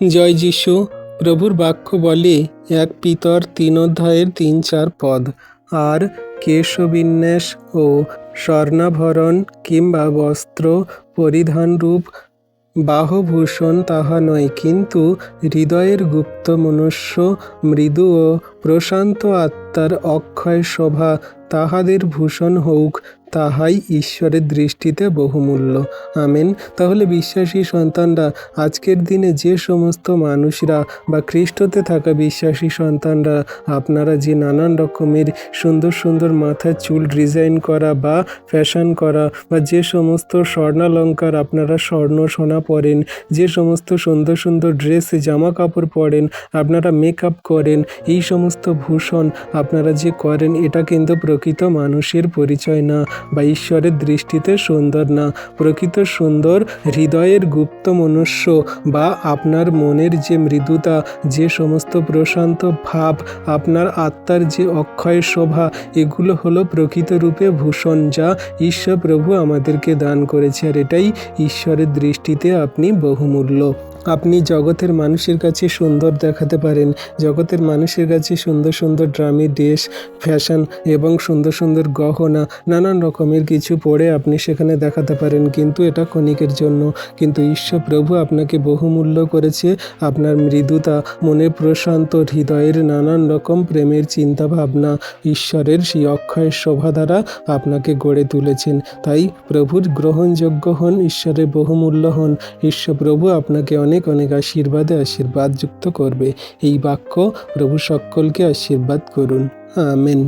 জয় যিশু, প্রভুর বাক্য বলে এক পিতর তিন অধ্যায়ের তিন চার পদ। আর কেশবিন্যাস ও স্বর্ণাভরণ কিংবা বস্ত্র পরিধানরূপ বাহভূষণ তাহা নয়, কিন্তু হৃদয়ের গুপ্ত মনুষ্য, মৃদু ও প্রশান্ত আত্মার অক্ষয় শোভা তাহাদের ভূষণ হউক। তাহাই ঈশ্বরের দৃষ্টিতে বহুমূল্য। আমেন। তাহলে বিশ্বাসী সন্তানরা, আজকের দিনে যে সমস্ত মানুষরা বা খ্রিস্টতে থাকা বিশ্বাসী সন্তানরা, আপনারা যে নানান রকমের সুন্দর সুন্দর মাথার চুল ডিজাইন করা বা ফ্যাশন করা বা যে সমস্ত স্বর্ণালঙ্কার আপনারা স্বর্ণ সোনা পরেন, যে সমস্ত সুন্দর সুন্দর ড্রেস জামা কাপড় পরেন, আপনারা মেকআপ করেন, এই সমস্ত ভূষণ আপনারা যে করেন, এটা কিন্তু প্রকৃত মানুষের পরিচয় না। বা ঈশ্বরের দৃষ্টিতে সুন্দর না। প্রকৃত সুন্দর হৃদয়ের গুপ্ত মনুষ্য বা আপনার মনের যে মৃদুতা, যে সমস্ত প্রশান্ত ভাব, আপনার আত্মার যে অক্ষয় শোভা, এগুলো হলো প্রকৃত রূপে ভূষণ যা ঈশ্বর প্রভু আমাদেরকে দান করেছে। আর এটাই ঈশ্বরের দৃষ্টিতে আপনি বহুমূল্য। আপনি জগতের মানুষের কাছে সুন্দর দেখাতে পারেন। জগতের মানুষের কাছে সুন্দর সুন্দর ড্রামি ড্রেস ফ্যাশন এবং সুন্দর সুন্দর গহনা, নানান রকমের কিছু পরে আপনি সেখানে দেখাতে পারেন। কিন্তু এটা ক্ষণিকের জন্য। কিন্তু ঈশ্বর প্রভু আপনাকে বহুমূল্য করেছে। আপনার মৃদুতা মনে প্রশান্ত হৃদয়ের নানান রকম প্রেমের চিন্তা ভাবনা ঈশ্বরের সেই অক্ষয় শোভা দ্বারা আপনাকে গড়ে তুলেছেন। তাই প্রভুর গ্রহণযোগ্য হন, ঈশ্বরের বহুমূল্য হন। ঈশ্বর প্রভু আপনাকে অনেক অনেক অনেক আশীর্বাদে আশীর্বাদ যুক্ত করবে। এই বাক্য প্রভু সকলকে আশীর্বাদ করুন। আমেন।